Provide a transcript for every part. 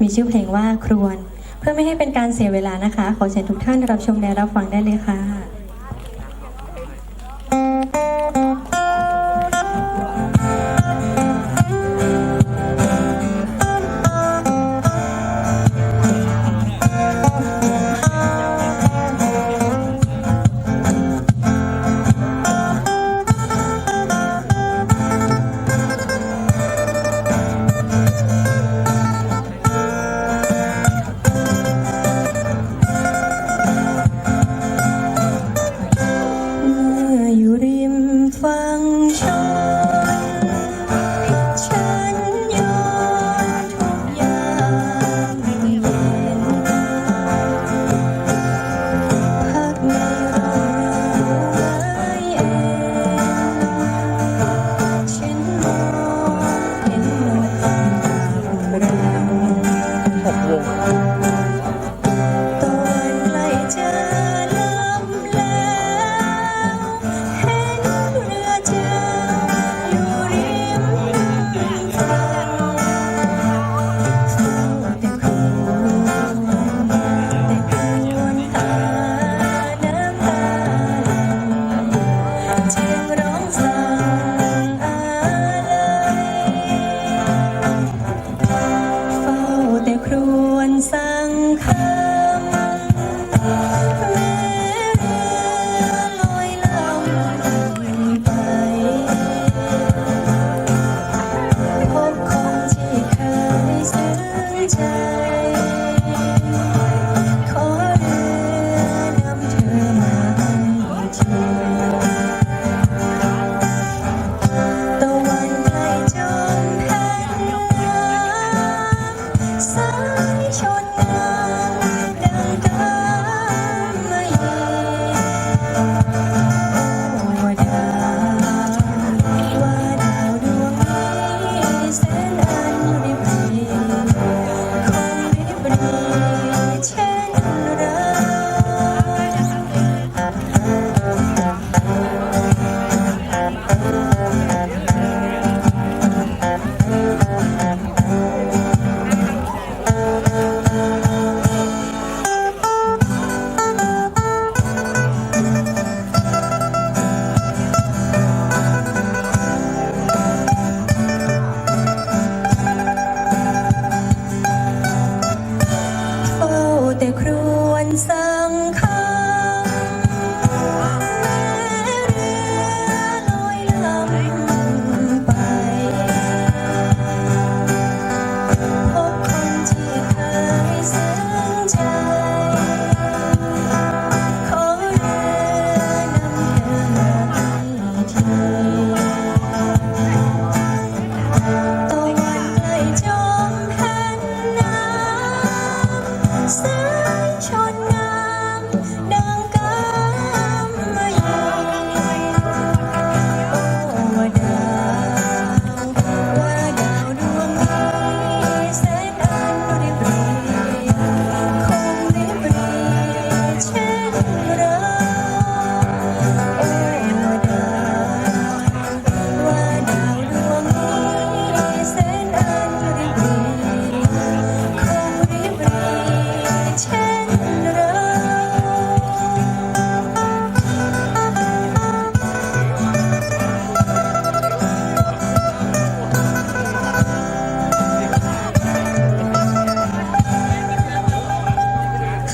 มีชื่อเพลงว่าครวน เพื่อไม่ให้เป็นการเสียเวลานะคะ ขอเชิญทุกท่านรับชมและรับฟังได้เลยค่ะ wall. Sang Uh...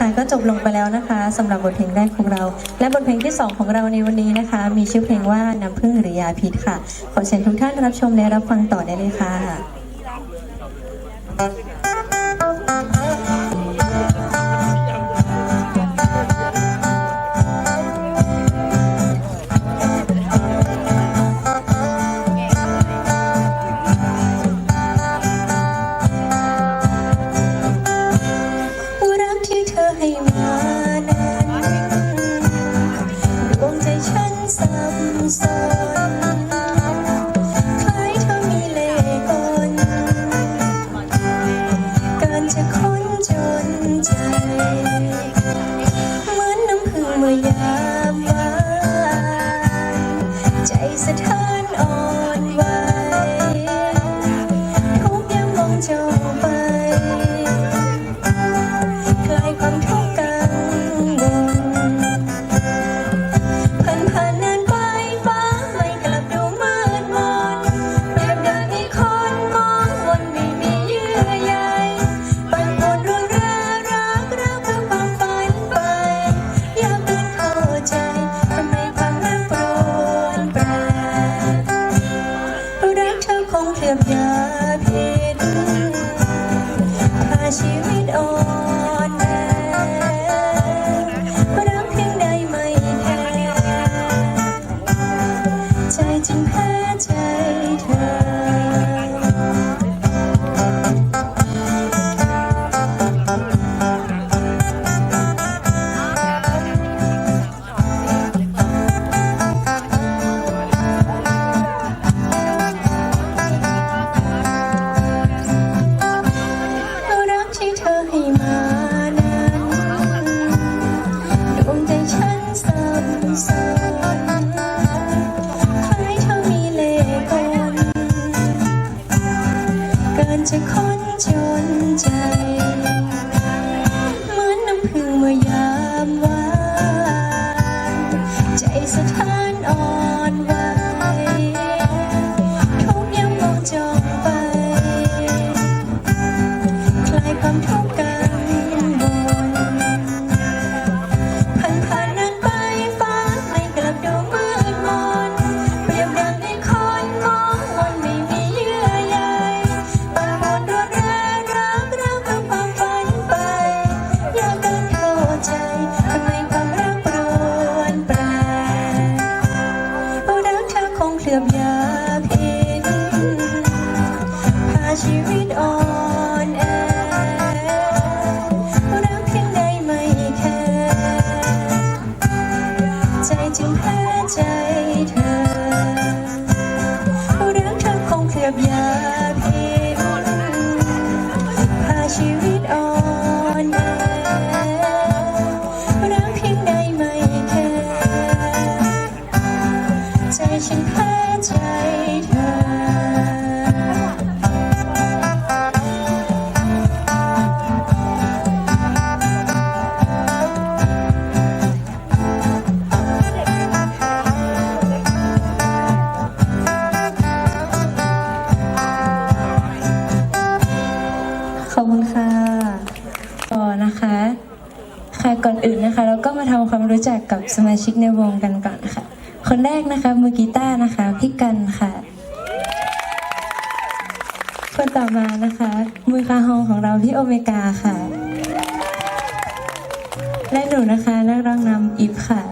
ค่ะก็จบลงไปแล้วนะคะ สำหรับบทเพลงแรกของเรา และบทเพลงที่ 2 ของเราในวันนี้นะคะ มีชื่อเพลงว่าน้ำพึ่งหรือยาพิษค่ะ ขอเชิญทุกท่านรับชมและรับฟังต่อได้เลยค่ะ around. ชิกในวงกันก่อนค่ะ คนแรกนะคะมือกีตาร์นะคะพี่กันค่ะ คนต่อมานะคะ มือคาฮองของเราพี่โอเมกาค่ะ และหนูนะคะนักร้องนำอิฟค่ะ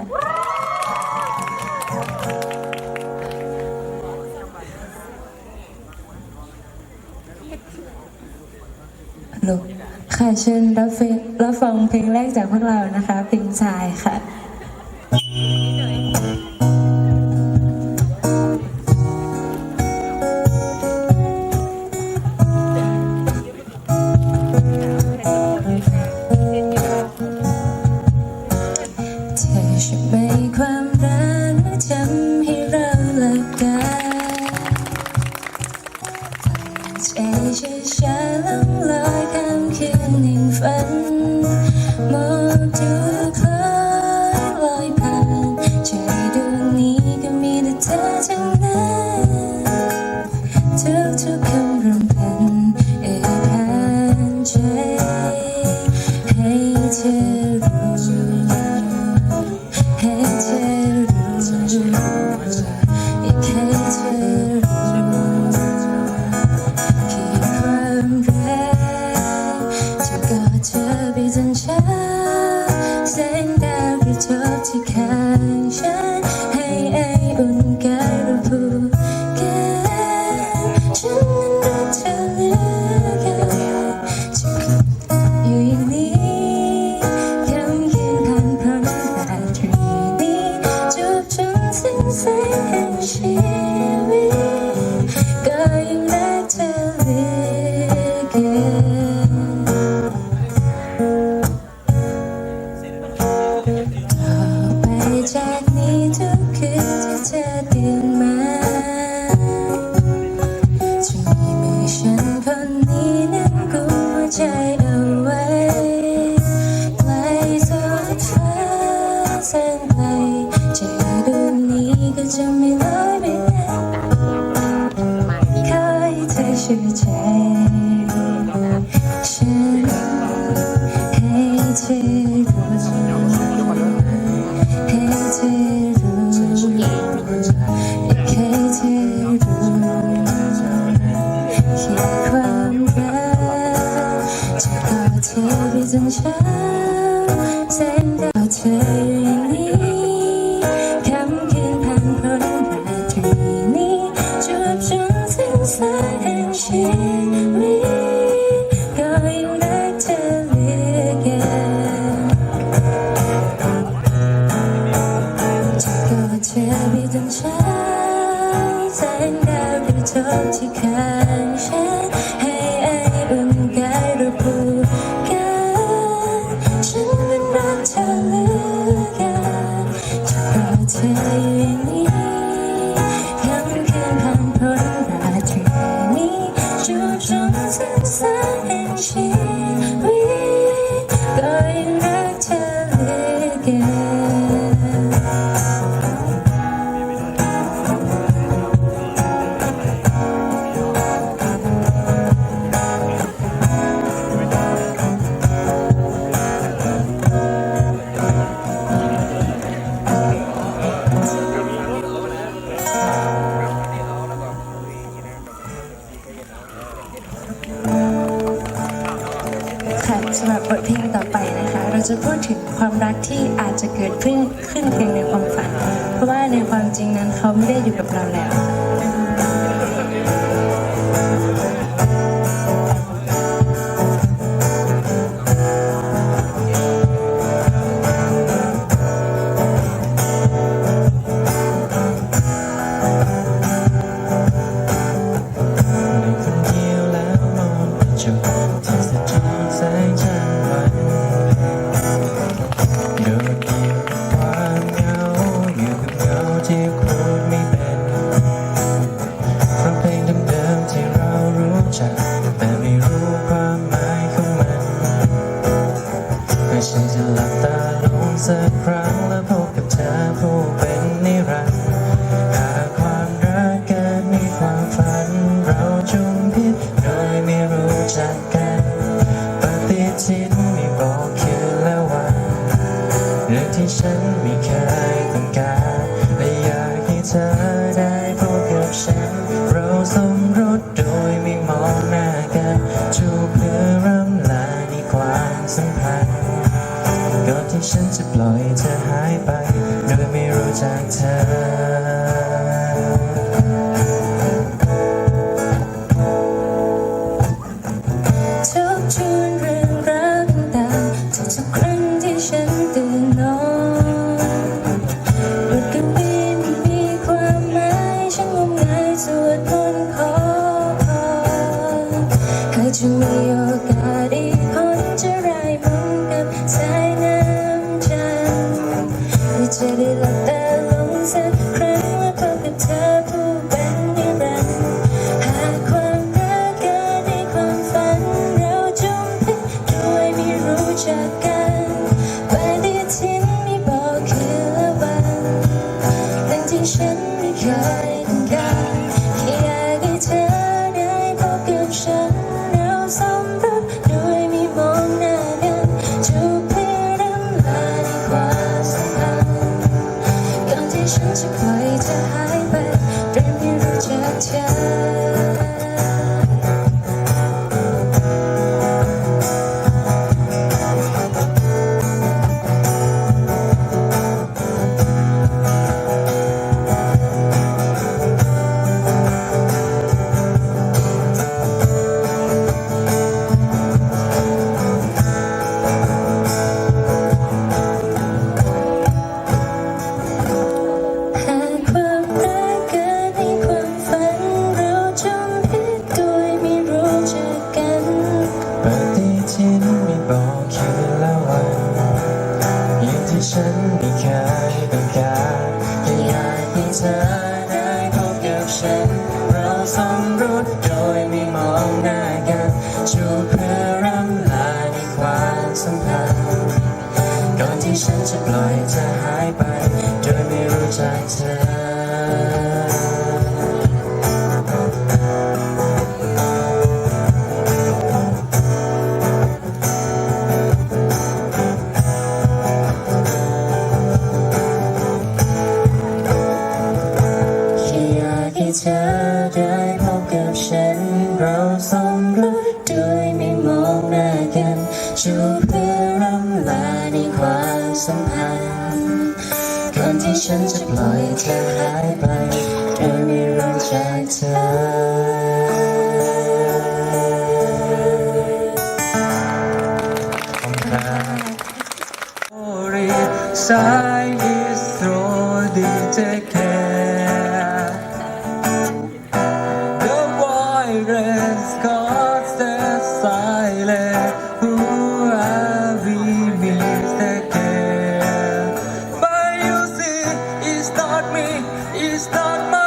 ค่ะเชิญรับฟังเพลงแรกจากพวกเรานะคะเพลงชายค่ะ ให้ฉันไปความรักและจำให้ 碎片旅行。tell me that say จะพูดถึงความรักที่อาจจะเกิดขึ้นขึ้นเพียงในความฝัน เพราะว่าในความจริงนั้นเขาไม่ได้อยู่กับเราแล้ว 天 จากเธอ